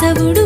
కేశవుడు